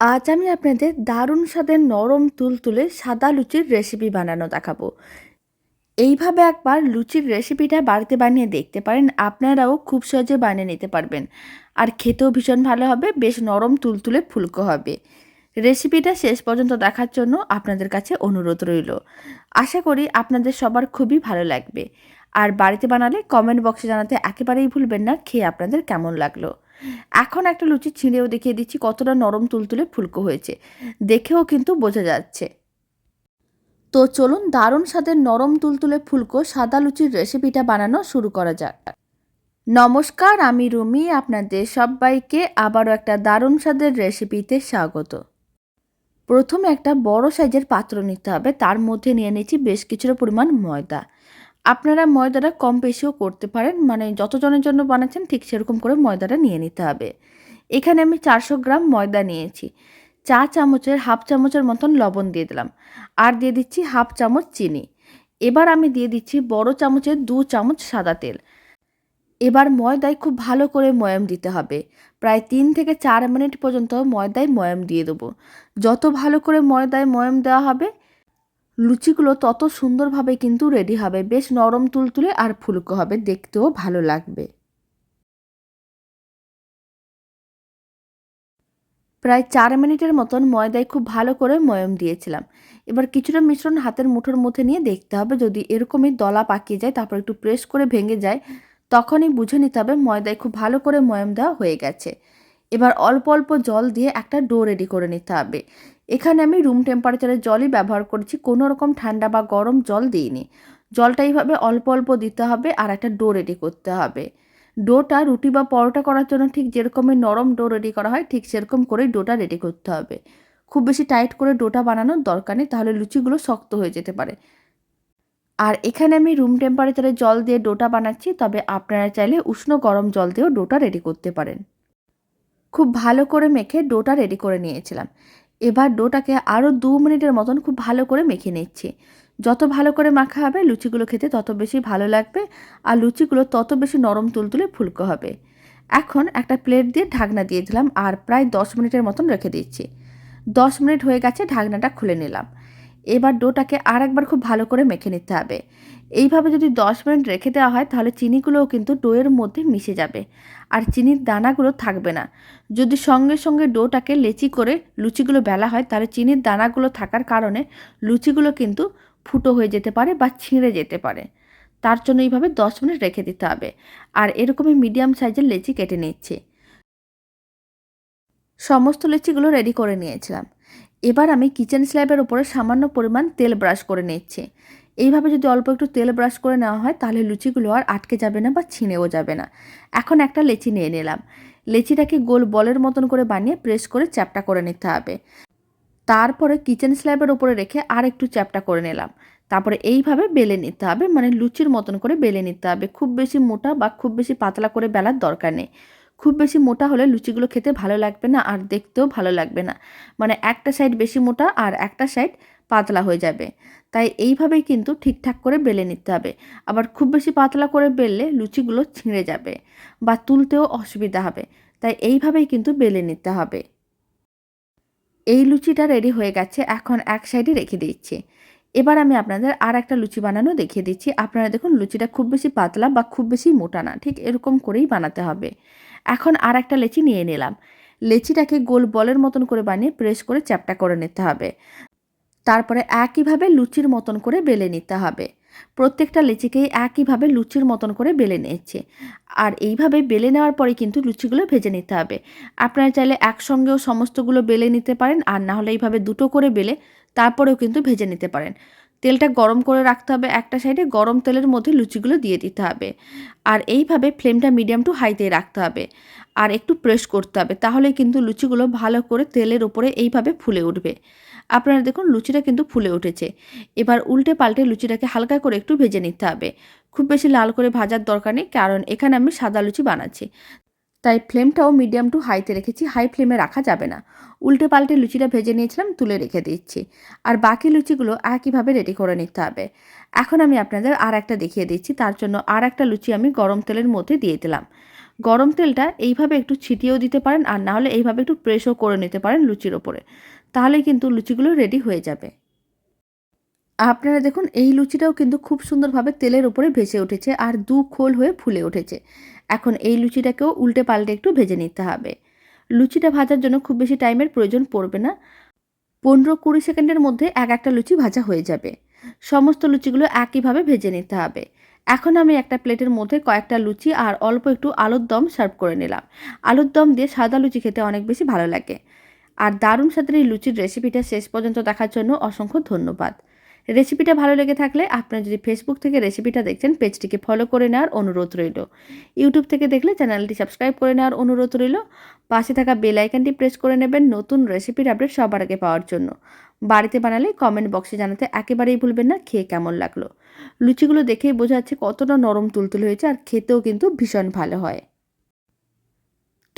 আজ আমি আপনাদের দারুণ স্বাদের নরম তুলতুলে সাদা লুচির রেসিপি বানানো দেখাবো। এইভাবে একবার লুচির রেসিপিটা বাড়িতে বানিয়ে দেখতে পারেন, আপনারাও খুব সহজে বানিয়ে নিতে পারবেন। আর খেতেও ভীষণ ভালো হবে, বেশ নরম তুলতুলে ফুলকো হবে। রেসিপিটা শেষ পর্যন্ত দেখার জন্য আপনাদের কাছে অনুরোধ রইল। আশা করি আপনাদের সবার খুবই ভালো লাগবে। আর বাড়িতে বানালে কমেন্ট বক্সে জানাতে একেবারেই ভুলবেন না, খেয়ে আপনাদের কেমন লাগল? এখন একটা লুচি ছিঁড়েও দেখিয়ে দিচ্ছি কতটা নরম তুলতুলে ফুলকো হয়েছে। দেখেও কিন্তু বোঝা যাচ্ছে। তো চলুন দারুণ স্বাদের নরম তুলতুলে ফুলকো সাদা লুচির রেসিপিটা বানানো শুরু করা যাক। নমস্কার, আমি রুমি, আপনাদের সবাইকে আবারও একটা দারুণ স্বাদের রেসিপিতে স্বাগত। প্রথমে একটা বড় সাইজের পাত্র নিতে হবে, তার মধ্যে নিয়ে নিচ্ছি বেশ কিছুটা পরিমাণ ময়দা। আপনারা ময়দাটা কম বেশিও করতে পারেন। মানে যতজনের জন্য বানাচ্ছেন, ঠিক সেরকম করে ময়দাটা নিয়ে নিতে হবে। এখানে আমি চারশো গ্রাম ময়দা নিয়েছি। চা চামচের, হাফ চামচের মতন লবণ দিয়ে দিলাম। আর দিয়ে দিচ্ছি হাফ চামচ চিনি। এবার আমি দিয়ে দিচ্ছি বড় চামচের দু চামচ সাদা তেল। এবার ময়দায় খুব ভালো করে ময়াম দিতে হবে। প্রায় তিন থেকে চার মিনিট পর্যন্ত ময়দায় ময়াম দিয়ে দেবো। যত ভালো করে ময়দায় ময়াম দেওয়া হবে লুচিগুলো তত সুন্দরভাবে কিন্তু রেডি হবে। বেশ নরম তুলতুলে আর ফুলকো হবে। দেখতেও ভালো লাগবে। প্রায় চার মিনিটের মতন ময়দায় খুব ভালো করে ময়ম দিয়েছিলাম। এবার কিছুটা মিশ্রণ হাতের মুঠোর মধ্যে নিয়ে দেখতে হবে। যদি এরকমই দলা পাকিয়ে যায়, তারপর একটু প্রেস করে ভেঙে যায়, তখনই বুঝে নিতে হবে ময়দায় খুব ভালো করে ময়ম দেওয়া হয়ে গেছে। এবার অল্প অল্প জল দিয়ে একটা ডো রেডি করে নিতে হবে। এখানে আমি রুম টেম্পারেচারের জলই ব্যবহার করেছি, কোনো রকম ঠান্ডা বা গরম জল দিইনি। জলটা এইভাবে অল্প অল্প দিতে হবে আর একটা ডো রেডি করতে হবে। ডোটা রুটি বা পরোটা করার জন্য ঠিক যেরকমের নরম ডো রেডি করা হয়, ঠিক সেরকম করেই ডোটা রেডি করতে হবে। খুব বেশি টাইট করে ডোটা বানানোর দরকার নেই, তাহলে লুচিগুলো শক্ত হয়ে যেতে পারে। আর এখানে আমি রুম টেম্পারেচারে জল দিয়ে ডোটা বানাচ্ছি, তবে আপনারা চাইলে উষ্ণ গরম জল দিয়েও ডোটা রেডি করতে পারেন। খুব ভালো করে মেখে ডোটা রেডি করে নিয়েছিলাম। এবার ডোটাকে আরও দু মিনিটের মতন খুব ভালো করে মেখে নিচ্ছি। যত ভালো করে মাখা হবে, লুচিগুলো খেতে তত বেশি ভালো লাগবে আর লুচিগুলো তত বেশি নরম তুলতুলে ফুলকো হবে। এখন একটা প্লেট দিয়ে ঢাকনা দিয়ে দিলাম আর প্রায় দশ মিনিটের মতন রেখে দিচ্ছি। দশ মিনিট হয়ে গেছে, ঢাকনাটা খুলে নিলাম। এবার ডোটাকে আর একবার খুব ভালো করে মেখে নিতে হবে। এইভাবে যদি দশ মিনিট রেখে দেওয়া হয়, তাহলে চিনিগুলোও কিন্তু ডোয়ের মধ্যে মিশে যাবে। আর চিনির দানাগুলো থাকবে না। যদি সঙ্গে সঙ্গে ডোটাকে লেচি করে লুচিগুলো বেলা হয়, তাহলে চিনির দানাগুলো থাকার কারণে লুচিগুলো কিন্তু ফুটো হয়ে যেতে পারে বা ছিঁড়ে যেতে পারে। তার জন্য এইভাবে দশ মিনিট রেখে দিতে হবে। আর এরকমই মিডিয়াম সাইজের লেচি কেটে নিচ্ছি। সমস্ত লেচিগুলো রেডি করে নিয়েছিলাম। এবার আমি কিচেন স্ল্যাবের ওপরে সামান্য পরিমাণ তেল ব্রাশ করে নিচ্ছি। এইভাবে যদি অল্প একটু তেল ব্রাশ করে নেওয়া হয়, তাহলে লুচিগুলো আর আটকে যাবে না বা ছিঁড়েও যাবে না। এখন একটা লেচি নিয়ে নিলাম। লেচিটাকে গোল বলের মতন করে বানিয়ে প্রেস করে চ্যাপটা করে নিতে হবে। তারপরে কিচেন স্ল্যাবের ওপরে রেখে আর একটু চ্যাপটা করে নিলাম। তারপরে এইভাবে বেলে নিতে হবে মানে লুচির মতন করে বেলে নিতে হবে। খুব বেশি মোটা বা খুব বেশি পাতলা করে বেলার দরকার নেই। খুব বেশি মোটা হলে লুচিগুলো খেতে ভালো লাগবে না আর দেখতেও ভালো লাগবে না। মানে একটা সাইড বেশি মোটা আর একটা সাইড পাতলা হয়ে যাবে। তাই এইভাবেই কিন্তু ঠিকঠাক করে বেলে নিতে হবে। আবার খুব বেশি পাতলা করে বেললে লুচিগুলো ছিঁড়ে যাবে বা তুলতেও অসুবিধা হবে। তাই এইভাবেই কিন্তু বেলে নিতে হবে। এই লুচিটা রেডি হয়ে গেছে, এখন এক সাইডে রেখে দিচ্ছি। এবার আমি আপনাদের আর একটা লুচি বানানো দেখিয়ে দিচ্ছি। আপনারা দেখুন লুচিটা খুব বেশি পাতলা বা খুব বেশি মোটা না, ঠিক এরকম করেই বানাতে হবে। এখন আর একটা লেচি নিয়ে নিলাম। লেচিটাকে গোল বলের মতন করে বানিয়ে প্রেস করে চ্যাপটা করে নিতে হবে। তারপরে একইভাবে লুচির মতন করে বেলে নিতে হবে। প্রত্যেকটা লিচিকেই একইভাবে লুচির মতন করে বেলে নিয়েছে। আর এইভাবে বেলে নেওয়ার পরে কিন্তু লুচিগুলো ভেজে নিতে হবে। আপনারা চাইলে একসঙ্গেও সমস্তগুলো বেলে নিতে পারেন, আর না হলে এইভাবে দুটো করে বেলে তারপরেও কিন্তু ভেজে নিতে পারেন। তেলটা গরম করে রাখতে হবে একটা সাইডে, গরম তেলের মধ্যে লুচিগুলো দিয়ে দিতে হবে। আর এইভাবে ফ্লেমটা মিডিয়াম টু হাইতে রাখতে হবে। আর একটু প্রেস করতে হবে, তাহলে কিন্তু লুচিগুলো ভালো করে তেলের ওপরে এইভাবে ফুলে উঠবে। আপনারা দেখুন, লুচিটা কিন্তু ফুলে উঠেছে। এবার উল্টে পাল্টে লুচিটাকে হালকা করে একটু ভেজে নিতে হবে। খুব বেশি লাল করে ভাজার দরকার নেই, কারণ এখানে আমি সাদা লুচি বানাচ্ছি। তাই ফ্লেমটাও মিডিয়াম টু হাইতে রেখেছি, হাই ফ্লেমে রাখা যাবে না। উল্টে পাল্টে লুচিটা ভেজে নিয়েছিলাম, তুলে রেখে দিচ্ছি। আর বাকি লুচিগুলো একইভাবে রেডি করে নিতে হবে। এখন আমি আপনাদের আর একটা দেখিয়ে দিচ্ছি, তার জন্য আর একটা লুচি আমি গরম তেলের মধ্যে দিয়ে দিলাম। গরম তেলটা এইভাবে একটু ছিটিয়েও দিতে পারেন, আর না হলে এইভাবে একটু প্রেসও করে নিতে পারেন লুচির ওপরে। তাহলে কিন্তু লুচিগুলো রেডি হয়ে যাবে। আপনারা দেখুন, এই লুচিটাও কিন্তু খুব সুন্দরভাবে তেলের ওপরে ভেসে উঠেছে আর দু খোল হয়ে ফুলে উঠেছে। এখন এই লুচিটাকেও উল্টে পাল্টে একটু ভেজে নিতে হবে। লুচিটা ভাজার জন্য খুব বেশি টাইমের প্রয়োজন পড়বে না। পনেরো কুড়ি সেকেন্ডের মধ্যে এক একটা লুচি ভাজা হয়ে যাবে। সমস্ত লুচিগুলো একইভাবে ভেজে নিতে হবে। এখন আমি একটা প্লেটের মধ্যে কয়েকটা লুচি আর অল্প একটু আলুর দম সার্ভ করে নিলাম। আলুর দম দিয়ে সাদা লুচি খেতে অনেক বেশি ভালো লাগে। আর দারুণ স্বাদের এই লুচির রেসিপিটা শেষ পর্যন্ত দেখার জন্য অসংখ্য ধন্যবাদ। রেসিপিটা ভালো লেগে থাকলে আপনারা যদি ফেসবুক থেকে রেসিপিটা দেখছেন, পেজটিকে ফলো করে নেওয়ার অনুরোধ রইল। ইউটিউব থেকে দেখলে চ্যানেলটি সাবস্ক্রাইব করে নেওয়ার অনুরোধ রইল। পাশে থাকা বেল আইকনটি প্রেস করে নেবেন নতুন রেসিপির আপডেট সবার আগে পাওয়ার জন্য। বাড়িতে বানালে কমেন্ট বক্সে জানাতে একেবারেই ভুলবেন না, খেয়ে কেমন লাগল? লুচিগুলো দেখেই বোঝা যাচ্ছে কতটা নরম তুলতুল হয়েছে আর খেতেও কিন্তু ভীষণ ভালো হয়।